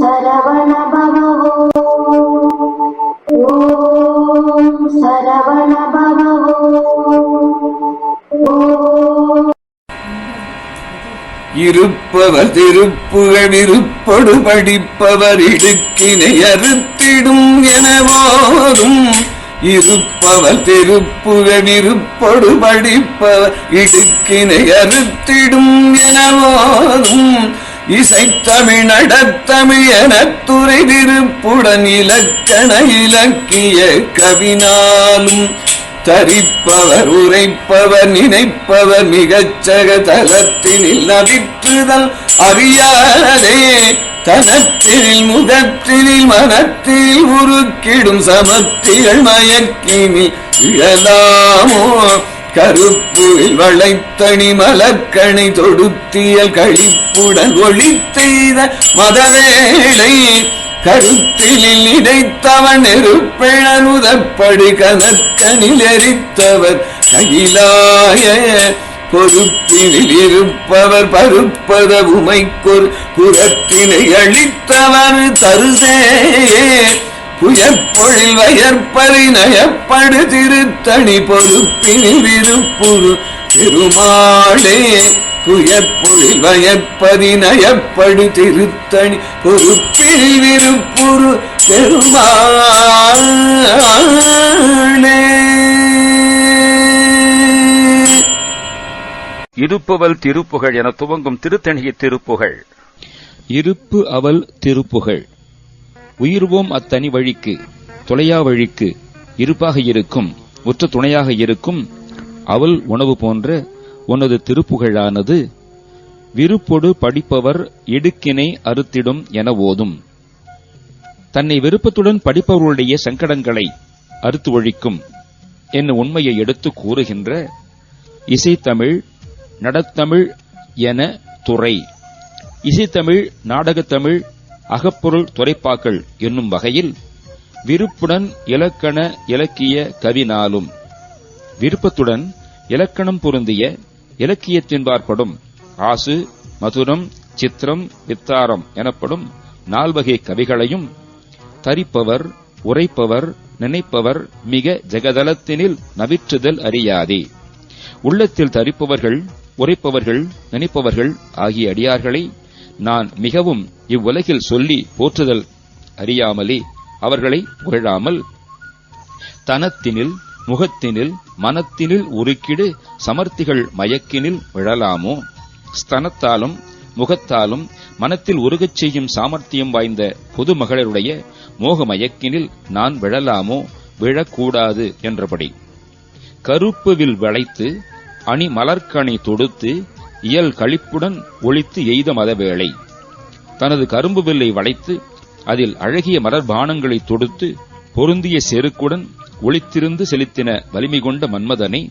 சரவண பவோ ஓம் சரவண பவோ இருப்பவர் திருப்புகழ் இருப்படு படிப்பவர் இடுக்கினை அறுத்திடும் எனவோரும். இருப்பவர் திருப்புகழ் இருப்படு படிப்பவர் இடுக்கினை அறுத்திடும் எனவோரும். இசைத்தமிழடத்தமிழனத்துறை நடத்தமிழ் விருப்புடன் இலக்கண இலக்கிய கவினாலும் தரிப்பவர் உரைப்பவர் நினைப்பவர் மிகச்சக தலத்தினில் நவிற்றுதல் அறியாதே. தனத்தினில் முகத்தினில் மனத்தில் உருக்கிடும் சமத்திகள் மயக்கினில் இழலாமோ? கருப்பு வளைத்தணி மலக்கணி தொடுத்தியல் கழிப்புடன் ஒளி செய்த மதவேளை கருத்திலில் இடைத்தவன் நெருப்பிழனுதப்படி கனற்கனில் எரித்தவர் கையிலாய பொறுப்பினில் இருப்பவர் பருப்பத உமைக்கொரு புறத்தினை அளித்தவர் தருசேயே புயப்பொழில் வயற்பறி நயப்படு திருத்தணி பொறுப்பினில் விருப்புரு பெருமாளே புயப்பொழில் வயற்பதி நயப்படு திருத்தணி பொறுப்பினில் விருப்புரு பெருமாளே இருப்பவல் திருப்புகழ் என துவங்கும் திருத்தணிய திருப்புகழ். இருப்பு அவள் திருப்புகழ். உயிர்வோம் அத்தனி வழிக்கு தொலையா வழிக்கு இருப்பாக இருக்கும் உற்ற துணையாக இருக்கும் அவள் உணவு போன்ற உனது திருப்புகழானது விருப்பொடு படிப்பவர் இடுக்கினை அறுத்திடும் என ஓதும். தன்னை விருப்பத்துடன் படிப்பவர்களுடைய சங்கடங்களை அறுத்து ஒழிக்கும் என்னும் உண்மையை எடுத்து கூறுகின்ற இசைத்தமிழ் நடத்தமிழ் என துறை. இசைத்தமிழ் நாடகத்தமிழ் அகப்பொருள் துறைப்பாக்கள் என்னும் வகையில் விருப்புடன் இலக்கண இலக்கிய கவினாலும். விருப்பத்துடன் இலக்கணம் பொருந்திய இலக்கியத்தின்பாற்படும் ஆசு மதுரம் சித்திரம் வித்தாரம் எனப்படும் நால்வகை கவிகளையும் தரிப்பவர் உரைப்பவர் நினைப்பவர் மிக ஜெகதலத்தினில் நவிற்றுதல் அறியாதே. உள்ளத்தில் தரிப்பவர்கள் உரைப்பவர்கள் நினைப்பவர்கள் ஆகிய அடியார்களை நான் மிகவும் இவ்வுலகில் சொல்லி போற்றுதல் அறியாமலே அவர்களை புகழாமல் தனத்தினில் முகத்தினில் மனத்தினில் உருக்கிடு சமர்த்திகள் மயக்கினில் விழலாமோ? ஸ்தனத்தாலும் முகத்தாலும் மனத்தில் உருகச் செய்யும் சாமர்த்தியம் வாய்ந்த பொது மகளிருடைய மோக மயக்கினில் நான் விழலாமோ? விழக்கூடாது என்றபடி. கருப்புவில் வளைத்து அணி மலர்கணி தொடுத்து இயல் களிப்புடன் ஒளித்து எய்த மதவேளை. தனது கரும்பு வில்லை வளைத்து அதில் அழகிய மலர்பானங்களை தொடுத்து பொருந்திய செருக்குடன் ஒளித்திருந்து செலுத்தின வலிமை கொண்ட மன்மதனை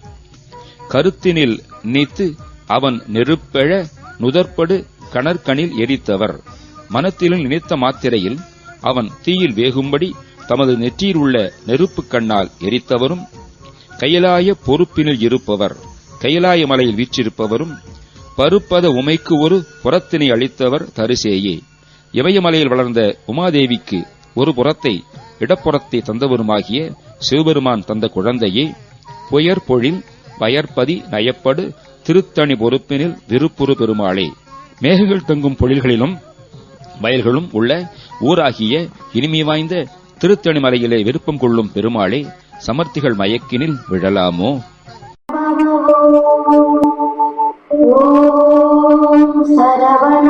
கருத்தினில் நீத்து அவன் நெருப்பெழ நுதற்படு கணற்கணில் எரித்தவர். மனத்திலும் நினைத்த மாத்திரையில் அவன் தீயில் வேகும்படி தமது நெற்றியில் உள்ள நெருப்புக் கண்ணால் எரித்தவரும் கையலாய பொறுப்பினில் இருப்பவர் கையலாய மலையில் வீற்றிருப்பவரும் பருப்பத உமைக்கு ஒரு புறத்தினை அளித்தவர் தரிசேயே. இமயமலையில் வளர்ந்த உமாதேவிக்கு ஒரு புறத்தை இடப்புறத்தை தந்தவருமாகிய சிவபெருமான் தந்த குழந்தையே புயற் பொழில் பயற்பதி நயப்படு திருத்தணி பொறுப்பினில் விருப்புறு பெருமாளே. மேகங்கள் தங்கும் பொழில்களிலும் வயல்களும் உள்ள ஊராகிய இனிமை வாய்ந்த திருத்தணி மலையிலே விருப்பம் கொள்ளும் பெருமாளே சமர்த்திகள் மயக்கினில் விழலாமோ? ஓம் சரவண